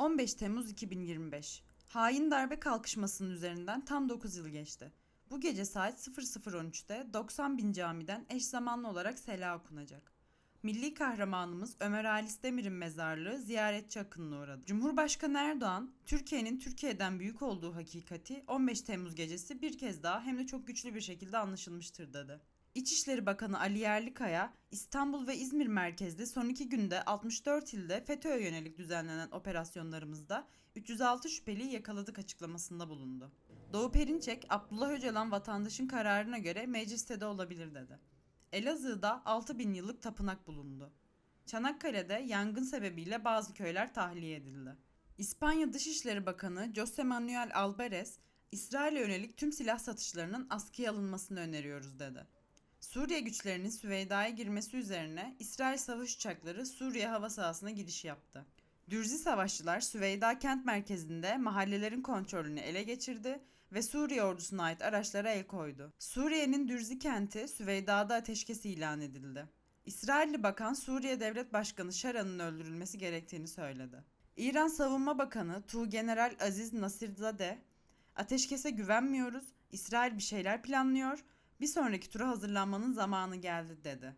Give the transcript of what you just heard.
15 Temmuz 2025. Hain darbe kalkışmasının üzerinden tam 9 yıl geçti. Bu gece saat 00.13'te 90 bin camiden eş zamanlı olarak sela okunacak. Milli kahramanımız Ömer Halis Demir'in mezarlığı ziyaretçi akınına uğradı. Cumhurbaşkanı Erdoğan, Türkiye'nin Türkiye'den büyük olduğu hakikati 15 Temmuz gecesi bir kez daha hem de çok güçlü bir şekilde anlaşılmıştır dedi. İçişleri Bakanı Ali Yerlikaya, İstanbul ve İzmir merkezli son iki günde 64 ilde FETÖ'ye yönelik düzenlenen operasyonlarımızda 306 şüpheliyi yakaladık açıklamasında bulundu. Doğu Perinçek, Abdullah Öcalan vatandaşın kararına göre mecliste de olabilir dedi. Elazığ'da 6 bin yıllık tapınak bulundu. Çanakkale'de yangın sebebiyle bazı köyler tahliye edildi. İspanya Dışişleri Bakanı Jose Manuel Alvarez, İsrail'e yönelik tüm silah satışlarının askıya alınmasını öneriyoruz dedi. Suriye güçlerinin Süveyda'ya girmesi üzerine İsrail savaş uçakları Suriye hava sahasına giriş yaptı. Dürzi savaşçılar Süveyda kent merkezinde mahallelerin kontrolünü ele geçirdi ve Suriye ordusuna ait araçlara el koydu. Suriye'nin Dürzi kenti Süveyda'da ateşkes ilan edildi. İsrailli bakan Suriye Devlet Başkanı Şaran'ın öldürülmesi gerektiğini söyledi. İran Savunma Bakanı Tuğgeneral Aziz Nasirzadeh, ateşkese güvenmiyoruz, İsrail bir şeyler planlıyor, bir sonraki tura hazırlanmanın zamanı geldi dedi.